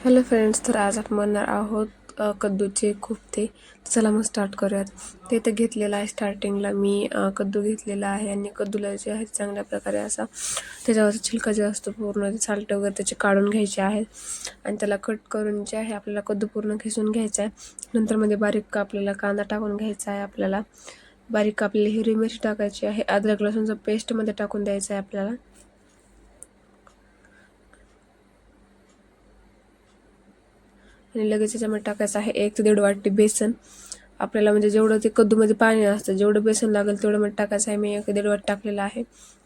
Hello friends तर आज आपण बनणार आहोत कद्दूचे खूपते चला मग स्टार्ट करूयात. ते तर घेतलेलं आहे स्टार्टिंगला मी कद्दू घेतलेला आहे आणि कद्दूला जे आहे चांगल्या प्रकारे असा त्याच्यावरचा छिलका जे असतो पूर्ण साल्ट वगैरे त्याचे काढून घ्यायचे आहेत. आणि त्याला कट करून जे आहे आपल्याला कद्दू पूर्ण खिसून घ्यायचा आहे. नंतरमध्ये बारीक आपल्याला कांदा टाकून घ्यायचा आहे आपल्याला. बारीक आपल्याला हिरवी मिरची टाकायची आहे. अद्रक लसूणचं पेस्टमध्ये टाकून द्यायचं आहे आपल्याला. आणि लगेच त्याच्यामध्ये टाकायचं आहे एक ते दीड वाटी बेसन. आपल्याला म्हणजे जेवढं ते कद्दूमध्ये पाणी असतं जेवढं बेसन लागेल तेवढं मीठ टाकायचं आहे. मी एक दीड वाटी टाकलेलं आहे.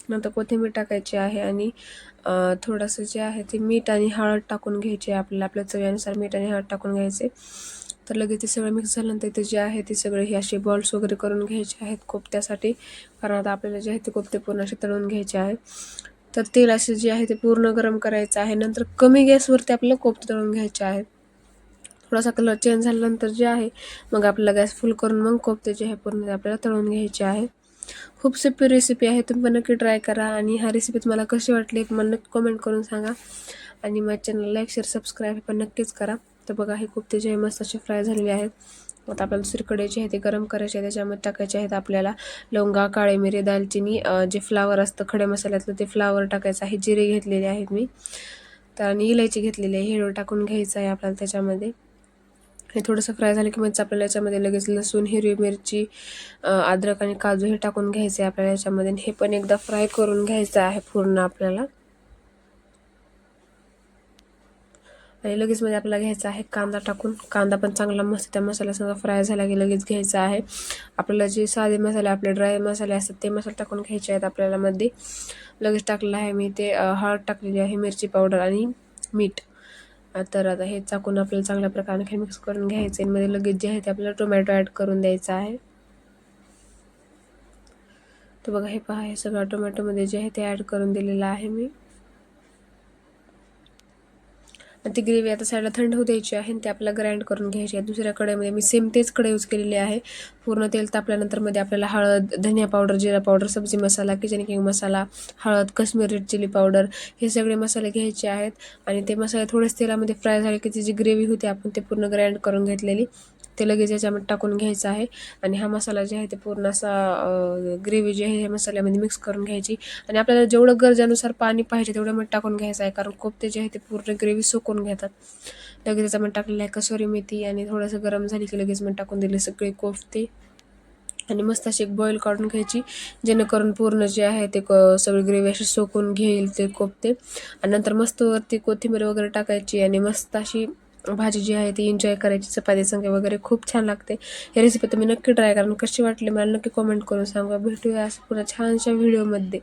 नंतर कोथिंबीर टाकायची आहे आणि थोडंसं जे आहे ते मीठ आणि हळद टाकून घ्यायचे आपल्याला. आपल्या चवीनुसार मीठ आणि हळद टाकून घ्यायचे. तर लगेच ते सगळं मिक्स झाल्यानंतर ते जे आहे ते सगळे हे असे बॉल्स वगैरे करून घ्यायचे आहेत कोफ्त्यासाठी. कारण आता आपल्याला जे आहे ते कोफ्ते पूर्ण असे तळून घ्यायचे आहे. तर तेल असे जे आहे ते पूर्ण गरम करायचं आहे. नंतर कमी गॅसवरती आपल्याला कोफ्ते तळून घ्यायचे आहेत. थोडासा कलर चेंज झाल्यानंतर जे आहे मग आपल्याला गॅस फुल करून मग कोफ्ते जे आहे पूर्ण आपल्याला तळून घ्यायचे आहे. खूप सोपी रेसिपी आहे तुम्ही पण नक्की ट्राय करा आणि ह्या रेसिपी तुम्हाला कशी वाटली मला नक्की कमेंट करून सांगा. आणि माझ्या चॅनल लाईक शेअर सबस्क्राईब पण नक्कीच करा. तर बघा हे खूप जे आहे मस्त असे फ्राय झालेले आहेत. आता आपल्याला दुसरीकडे जे आहे ते गरम करायचे आहे त्याच्यामध्ये टाकायचे आहेत आपल्याला लवंगा काळे मिरे दालचिनी जे फ्लावर असतं खडे मसाल्यातलं ते फ्लावर टाकायचं आहे. जिरे घेतलेले आहेत मी. तर आणि इलायची घेतलेली आहे हिरो टाकून घ्यायचं आहे आपल्याला त्याच्यामध्ये. हे थोडंसं फ्राय झालं की म्हणजे आपल्याला याच्यामध्ये लगेच लसूण हिरवी मिरची अद्रक आणि काजू हे टाकून घ्यायचे आहे आपल्याला याच्यामध्ये. हे पण एकदा फ्राय करून घ्यायचं आहे पूर्ण आपल्याला. आणि लगेच म्हणजे आपल्याला घ्यायचा आहे कांदा टाकून. कांदा पण चांगला मस्त त्या मसाल्यासंग फ्राय झाला की लगेच घ्यायचा आहे. आपल्याला जे साधे मसाले आपले ड्राय मसाले असतात ते मसाले टाकून घ्यायचे आहेत आपल्याला मध्ये. लगेच टाकलेलं आहे मी ते हळद टाकलेली आहे मिरची पावडर आणि मीठ. तर आता हे चाकून आपल्याला चांगल्या प्रकारे मिक्स करून घ्यायचं आहे. मध्ये लगेच जे आहे ते आपल्याला टोमॅटो ॲड करून द्यायचा आहे. तर बघा हे पहा हे सगळं टोमॅटोमध्ये जे आहे ते ॲड करून दिलेलं आहे मी. ती ग्रेव्ही आता साईडला थंड होऊ द्यायची आहे आणि ते आपल्याला ग्राइंड करून घ्यायची आहे. दुसऱ्या कडेमध्ये मी सेम तेच कडे यूज केलेली आहे. पूर्ण तेल तापल्यानंतरमध्ये आपल्याला हळद धनिया पावडर जिरा पावडर सब्जी मसाला किचन किंग मसाला हळद कश्मीर रेड चिली पावडर हे सगळे मसाले घ्यायचे आहेत. आणि ते मसाले थोडेच तेलामध्ये फ्राय झाले की ती जी ग्रेव्ही होती आपण ते पूर्ण ग्राइंड करून घेतलेली. ते लगेच याच्यामध्ये टाकून घ्यायचं आहे. आणि हा मसाला जे आहे ते पूर्ण असा ग्रेव्ही जी आहे ह्या मसाल्यामध्ये मिक्स करून घ्यायची. आणि आपल्याला जेवढं गरजेनुसार पाणी पाहिजे तेवढं मीठ टाकून घ्यायचं आहे. कारण कोफ्ते जे आहे ते पूर्ण ग्रेव्ही सुकून घेतात. लगेच त्याच्यामध्ये टाकलेलं आहे कसोरी मेथी आणि थोडंसं गरम झाली की लगेच मीठ टाकून दिले सगळे कोफ्ते. आणि मस्त अशी एक बॉईल काढून घ्यायची. जेणेकरून पूर्ण जे आहे ते सगळी ग्रेव्ही अशी सोकून घेईल ते कोफ्ते. आणि नंतर मस्त वरती कोथिंबीर वगैरे टाकायची आणि मस्त अशी भाजी जी आहे ती एन्जॉय करायची चपाती संख्या वगैरे खूप छान लागते. ही रेसिपी तुम्ही नक्की ट्राय करा. कशी वाटली मला नक्की कॉमेंट करून सांगा. भेटूया असं पुन्हा छानशा व्हिडिओमध्ये